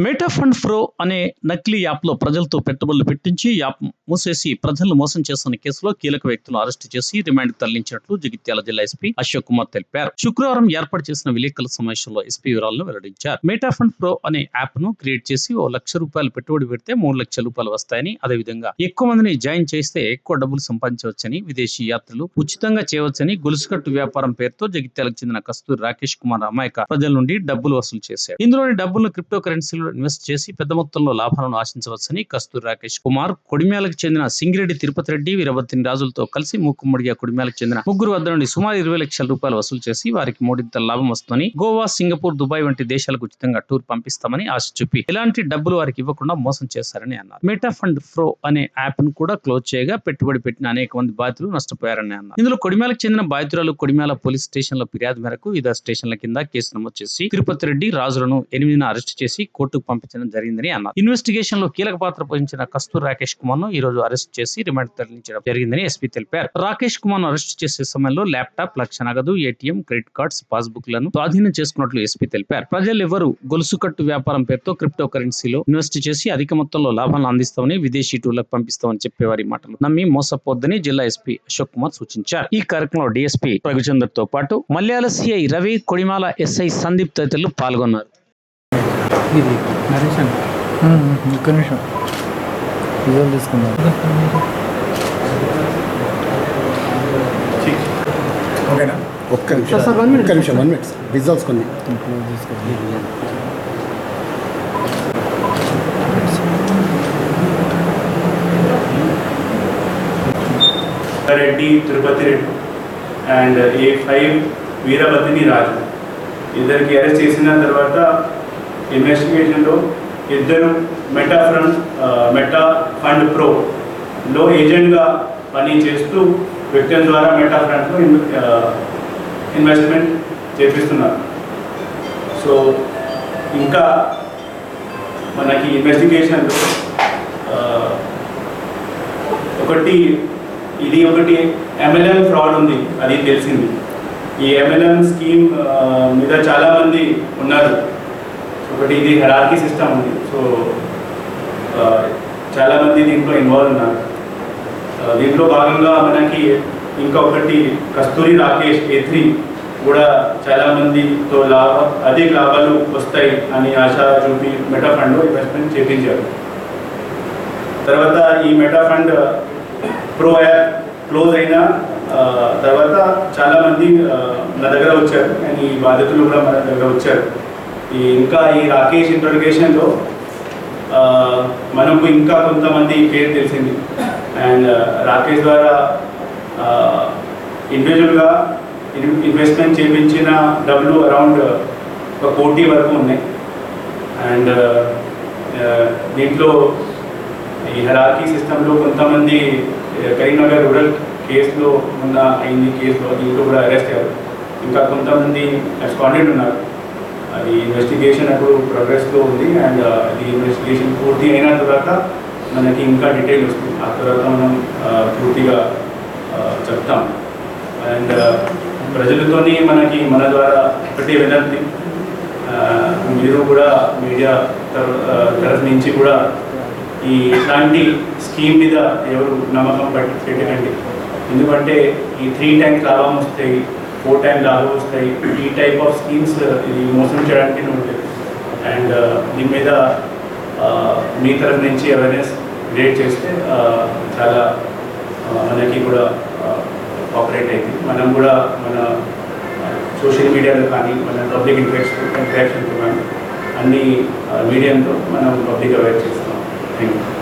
మేటా fund అనే నకిలీ యాప్లో ప్రజలతో పెట్టుబడులు పెట్టించి యాప్ మూసేసి ప్రజలను మోసం చేస్తున్న కేసులో కీలక వ్యక్తులను అరెస్టు చేసి రిమాండ్ తరలించినట్లు జగిత్యాల జిల్లా ఎస్పీ అశోక్ కుమార్ తెలిపారు. శుక్రవారం ఏర్పాటు చేసిన విలేకరుల సమావేశంలో ఎస్పీ వివరాలను వెల్లడించారు. మేటా ఫండ్ ప్రో అనే యాప్ను క్రియేట్ చేసి ఓ లక్ష రూపాయలు పెట్టుబడి పెడితే మూడు లక్షల రూపాయలు వస్తాయని అదేవిధంగా ఎక్కువ మందిని జాయిన్ చేస్తే ఎక్కువ డబ్బులు సంపాదించవచ్చని విదేశీ యాత్రలు ఉచితంగా చేయవచ్చని గొలుసుకట్టు వ్యాపారం పేరుతో జగిత్యాలకు చెందిన కస్తూరి రాకేష్ కుమార్ అమాయక ప్రజల నుండి డబ్బులు వసూలు చేశారు. ఇందులోని డబ్బులను క్రిప్టో కరెన్సీలు ఇన్వెస్ట్ చేసి పెద్ద మొత్తంలో లాభాలను ఆశించవచ్చని కస్తూరి రాకేష్ కుమార్ కొడిమ్యాలకు చెందిన సింగిరెడ్డి తిరుపతి రెడ్డి వీరభద్రిని రాజులతో కలిసి మూకుమ్మడిగా కొడిమ్యాలకు చెందిన ముగ్గురు వద్ద నుండి సుమారు ఇరవై లక్షల రూపాయలు వసూలు చేసి వారికి మూడింత లాభం వస్తుందని గోవా సింగపూర్ దుబాయ్ వంటి దేశాలకు ఉచితంగా టూర్ పంపిస్తామని ఆశ చూపి ఎలాంటి డబ్బులు వారికి ఇవ్వకుండా మోసం చేశారని అన్నారు. మెటా ఫండ్ ఫ్రో అనే యాప్ను కూడా క్లోజ్ చేయగా పెట్టుబడి పెట్టిన అనేక మంది బాధితులు నష్టపోయారని అన్నారు. ఇందులో కొడిమ్యాలకు చెందిన బాధితురాలు కొడిమ్యాల పోలీస్ స్టేషన్లో ఫిర్యాదు మేరకు వివిధ స్టేషన్ల కింద కేసు నమోదు చేసి తిరుపతి రెడ్డి రాజులను ఎనిమిదిన అరెస్ట్ చేసి కోర్టు కోర్టుకు పంపించడం జరిగిందని అన్నారు. ఇన్వెస్టిగేషన్లో కీలక పాత్ర పోషించిన కస్తూర్ రాకేష్ కుమార్ను ఈ రోజు అరెస్ట్ చేసి రిమాండ్ తరలించడం జరిగిందని ఎస్పీ తెలిపారు. రాకేష్ కుమార్ను అరెస్ట్ చేసే సమయంలో ల్యాప్టాప్ లక్ష నగదు ఏటీఎం క్రెడిట్ కార్డ్స్ పాస్బుక్లను స్వాధీనం చేసుకున్నట్లు ఎస్పీ తెలిపారు. ప్రజలు ఎవరు గొలుసు కట్టు వ్యాపారం పేరుతో క్రిప్టో కరెన్సీలో ఇన్వెస్ట్ చేసి అధిక మొత్తంలో లాభాలను అందిస్తామని విదేశీ టూర్లకు పంపిస్తామని చెప్పేవారి మాటలు నమ్మి మోసపోద్దని జిల్లా ఎస్పీ అశోక్ కుమార్ సూచించారు. ఈ కార్యక్రమంలో డిఎస్పీ రఘుచందర్తో పాటు మలయాళ సిఐ రవి కొడిమాల ఎస్ఐ సందీప్ తదితరులు పాల్గొన్నారు. ఇది నరేష్ అండి. ఒక్క నిమిషం. విజువల్ తీసుకుందాం? ఓకేనా? ఒక్క నిమిషం. Sir, minute. ఒక్క నిమిషం వన్ మినిట్ రిజల్ట్స్ కొన్ని. Reddy Tirupati Reddy and A five వీరభద్రిని Raju. ఇద్దరికి అరెస్ట్ చేసిన తర్వాత ఇన్వెస్టిగేషన్లో ఇద్దరు మెటా ఫ్రంట్ మెటా ఫండ్ ప్రోలో ఏజెంట్గా పని చేస్తూ వ్యక్తుల ద్వారా మెటా ఫ్రంట్లో ఇన్వెస్ట్మెంట్ చేపిస్తున్నారు. సో ఇంకా మనకి ఇన్వెస్టిగేషన్లో ఒకటి ఇది ఒకటి ఎంఎల్ఎం ఫ్రాడ్ ఉంది అది తెలిసింది. ఈ ఎంఎల్ఎం స్కీమ్ మీద చాలామంది ఉన్నారు. ఒకటి ఇది హెరార్కీ సిస్టమ్ ఉంది. సో చాలామంది దీంట్లో ఇన్వాల్వ్ ఉన్నారు. దీంట్లో భాగంగా మనకి ఇంకొకటి కస్తూరి రాకేష్ ఏ త్రీ కూడా చాలామందితో లాభ అధిక లాభాలు వస్తాయి అని ఆశ చూపి మెటా ఫండ్లో ఇన్వెస్ట్మెంట్ చేపించారు. తర్వాత ఈ meta fund pro app close అయిన తర్వాత చాలామంది నా దగ్గర వచ్చారు. అండ్ ఈ బాధితులు కూడా మన దగ్గర వచ్చారు. ఈ ఇంకా ఈ రాకేష్ ఇంట్రొగేషన్లో మనకు ఇంకా కొంతమంది పేరు తెలిసింది. అండ్ రాకేష్ ద్వారా ఇండివిజువల్గా ఇన్వెస్ట్మెంట్ చేయించిన డబ్బులు అరౌండ్ ఒక కోటి వరకు ఉన్నాయి. అండ్ దీంట్లో ఈ హెరాకీ సిస్టంలో కొంతమంది కరీంనగర్ రూరల్ కేసులో ఉన్న అయింది కేసులో దీంట్లో కూడా అరెస్ట్ అయ్యారు. ఇంకా కొంతమంది రెస్పాండెంట్ ఉన్నారు. అది ఇన్వెస్టిగేషన్ అప్పుడు ప్రోగ్రెస్లో ఉంది అండ్ uh, అది ఇన్వెస్టిగేషన్ పూర్తి అయిన తర్వాత మనకి ఇంకా డీటెయిల్ వస్తుంది. ఆ తర్వాత మనం uh, పూర్తిగా uh, చెప్తాం. అండ్ ప్రజలతోని మనకి మన ద్వారా ఒకటే వినంతి. మీరు కూడా మీడియా తరఫు నుంచి కూడా ఈ ఇట్లాంటి స్కీమ్ మీద ఎవరు నమ్మకం పెట్టకండి ఎందుకంటే ఈ త్రీ ట్యాంక్ లాభం వస్తాయి ఫోర్ టైం లాభం వస్తాయి ఈ టైప్ ఆఫ్ స్కీమ్స్ ఇది మోసం చేయడానికి ఉంటుంది అండ్ uh, దీని మీద uh, మీ తరఫు నుంచి అవేర్నెస్ క్రియేట్ చేస్తే uh, చాలా మనకి కూడా ఆపరేట్ అయింది. మనం కూడా మన సోషల్ మీడియాలో కానీ మన పబ్లిక్ ఇంట్రాక్షన్ ఇంట్రాక్షన్తో కానీ అన్ని మీడియంతో మనం పబ్లిక్ అవేర్ చేస్తున్నాం. Thank you